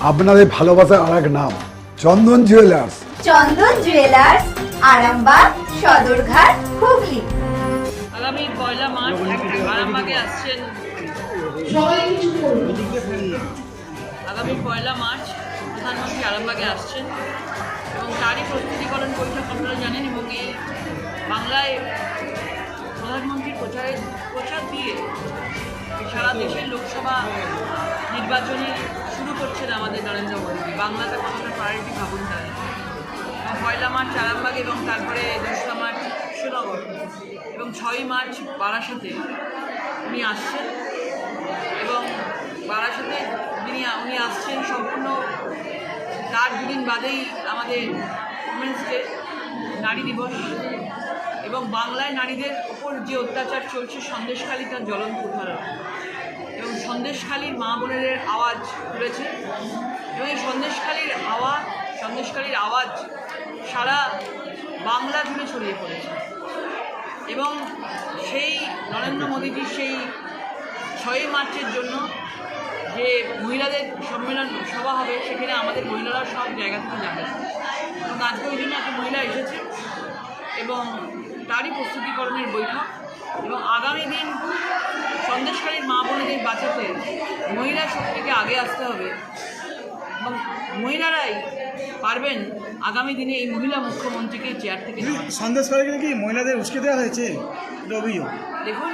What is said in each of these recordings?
আপনাদের ভালোবাসার আর এক নাম চন্দন জুয়েলার্স চন্দন জুয়েলার্স আরামবাগ সদরঘাট হুগলি। আগামী পয়লা মার্চ আরামবাগে আসছেন আগামী পয়লা মার্চ প্রধানমন্ত্রী আরামবাগে আসছেন এবং তারই প্রস্তুতিকরণ বৈঠক আপনারা জানেন এবং এই বাংলায় প্রধানমন্ত্রীর প্রচারে প্রচার দিয়ে সারা দেশের লোকসভা নির্বাচনে শুরু করছেন আমাদের নরেন্দ্র মোদী। বাংলাতে কতটা প্রায়োরিটি ভাবুন তারা পয়লা মার্চ আরামবাগ এবং তারপরে দোসরা মার্চ কৃষ্ণনগর এবং ছয়ই মার্চ বারাসাতে উনি আসছেন। এবং বারাসাতে যিনি, উনি আসছেন সম্পূর্ণ তার দুদিন বাদেই আমাদের উমেন্স ডে নারী দিবস। এবং বাংলায় নারীদের ওপর যে অত্যাচার চলছে, সন্দেশখালী তার জ্বলন্ত উদাহরণ। এবং সন্দেশখালীর মা বোনেদের আওয়াজ তুলেছে। এবং এই সন্দেশখালীর আওয়াজ সন্দেশখালীর আওয়াজ সারা বাংলা জুড়ে ছড়িয়ে পড়েছে। এবং সেই নরেন্দ্র মোদীজির সেই ছয়ই মার্চের জন্য যে মহিলাদের সম্মেলন সভা হবে সেখানে আমাদের মহিলারা সব জায়গা থেকে যাবে। এবং আজকে ওই জন্য একটা মহিলা এসেছে এবং তারই প্রস্তুতিকরণের বৈঠক। এবং আগামী দিন সন্দেশকারীর মা বোনেদের বাঁচাতে মহিলা শক্তিকে আগে আসতে হবে। এবং মহিলারাই পারবেন আগামী দিনে এই মহিলা মুখ্যমন্ত্রীকে চেয়ার থেকে। সন্দেশকারীকে কি মহিলাদের উস্কে দেওয়া হয়েছে? অভিযোগ। দেখুন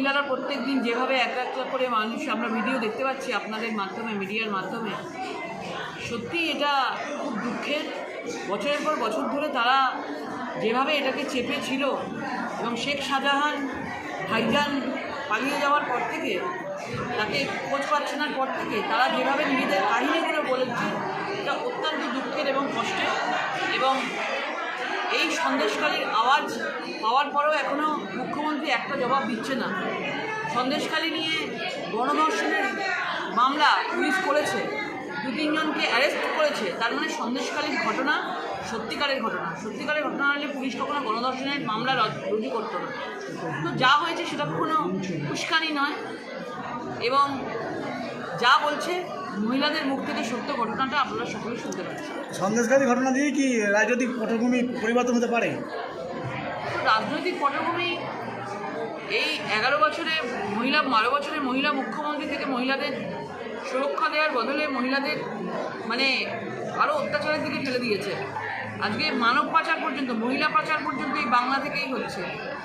মহিলারা প্রত্যেক দিন যেভাবে এক একটা করে মানুষ, আমরা ভিডিও দেখতে পাচ্ছি আপনাদের মাধ্যমে মিডিয়ার মাধ্যমে। সত্যি এটা খুব দুঃখের। বছরের পর বছর ধরে তারা যেভাবে এটাকে চেপে ছিল এবং শেখ শাহজাহান, ভাইজান পালিয়ে যাওয়ার পর থেকে, তাকে খোঁজ পাচ্ছে না পর থেকে, তারা যেভাবে নিজেদের কাহিনীগুলো বলেছে, এটা অত্যন্ত দুঃখের এবং কষ্টের। এবং এই সন্দেশকালীর আওয়াজ পাওয়ার পরেও এখনও মুখ্যমন্ত্রী একটা জবাব দিচ্ছে না। সন্দেশখালী নিয়ে গণধর্ষণের মামলা পুলিশ করেছে। দু তিনজনকে অ্যারেস্ট করেছে। তার মানে সন্দেশকালীর ঘটনা সত্যিকারের ঘটনা। সত্যিকারের ঘটনা হলে পুলিশ কখনো গণধর্ষণের মামলা রুজু করতো না। তো যা হয়েছে সেটা কোনো উস্কানি নয়। এবং যা বলছে মহিলাদের মুখ থেকে সত্য ঘটনাটা আপনারা সকলে শুনতে পাচ্ছেন। সন্দেশকারী ঘটনা দিয়ে কি রাজনৈতিক পটভূমি পরিবর্তন হতে পারে? রাজনৈতিক পটভূমি এই এগারো বছরে মহিলা বারো বছরের মহিলা মুখ্যমন্ত্রী থেকে মহিলাদের সুরক্ষা দেওয়ার বদলে মহিলাদের মানে আরও অত্যাচারের দিকে ঠেলে দিয়েছে। আজকে মানব পাচার পর্যন্ত মহিলা পাচার পর্যন্ত এই বাংলা থেকেই হচ্ছে।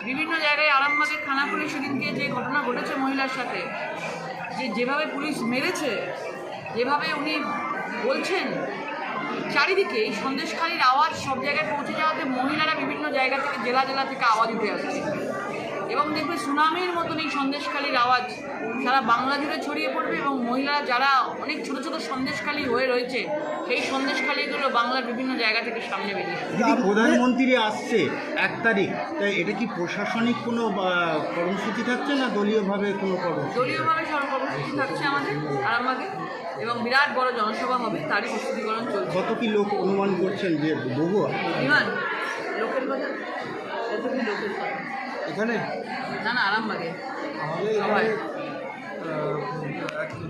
বিভিন্ন জায়গায় আরামবাগের খানাকুলি সেদিনকে যে ঘটনা ঘটেছে মহিলার সাথে যে যেভাবে পুলিশ মেরেছে যেভাবে উনি বলছেন চারিদিকে এই সন্দেশখালীর আওয়াজ সব জায়গায় পৌঁছে যাওয়াতে মহিলারা বিভিন্ন জায়গা থেকে জেলা জেলা থেকে আওয়াজ উঠে আসছে। এবং দেখবে সুনামির মতন এই সন্দেশখালীর আওয়াজ সারা বাংলা জুড়ে ছড়িয়ে পড়বে এবং মহিলারা যারা অনেক ছোট ছোট সন্দেশখালী হয়ে রয়েছে সেই সন্দেশখালীগুলো বাংলার বিভিন্ন জায়গা থেকে সামনে বেরিয়ে প্রধানমন্ত্রী আসছে এক তারিখ তাই এটা কি প্রশাসনিক কোনো বা, কর্মসূচি থাকছে না দলীয়ভাবে কোনো কর্মসূচি? দলীয়ভাবে সর্বকর্মসূচি থাকছে আমাদের আরামবাগে এবং বিরাট বড় জনসভা হবে তারই প্রস্তুতিকরণ চলছে। কত কি লোক অনুমান করছেন যে বহু? বিমান লোকের কথা? কত কি লোকের কথা। এখানে? না না আরামবাগে। আমাদের সবাই।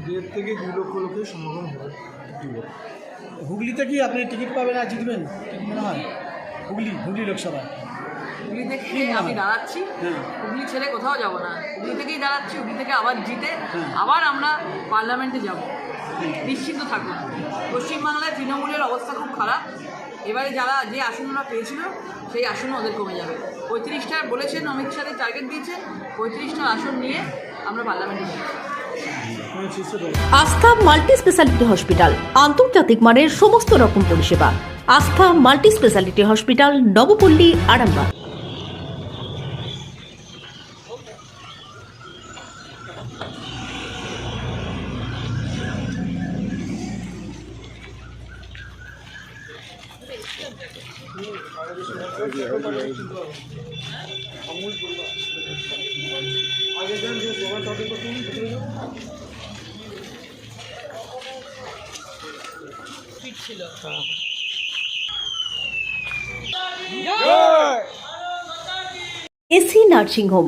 দেড় থেকে দুই লক্ষ লোকের সমাগম হবে। হুগলিতে কি আপনি টিকিট পাবেন আর জিতবেন? মনে হয় হুগলি হুগলি লোকসভায়। হুগলি থেকে আমি দাঁড়াচ্ছি। হ্যাঁ। হুগলি ছেড়ে কোথাও যাব না। হুগলি থেকেই দাঁড়াচ্ছি হুগলি থেকে আবার জিতে হ্যাঁ। আবার আমরা পার্লামেন্টে যাব। নিশ্চিন্ত থাকুন পশ্চিমবাংলায় তৃণমূলের অবস্থা খুব খারাপ। এবারে যারা যে আসন ওরা পেয়েছিল সেই আসন ওদের কমে যাবে। পঁয়ত্রিশটা বলেছেন অমিত শাহ টার্গেট দিয়েছেন। পঁয়ত্রিশটা আসন নিয়ে আমরা পার্লামেন্টে দল আস্থা মাল্টি স্পেশালিটি হসপিটাল আন্তর্জাতিক মানের সমস্ত রকম পরিষেবা। Astha multi speciality hospital Nabapally Arambagh. আগে যান যে সবাই তাদের কথা ভিতরে যান ফিট ছিল এসি নার্সিং হোম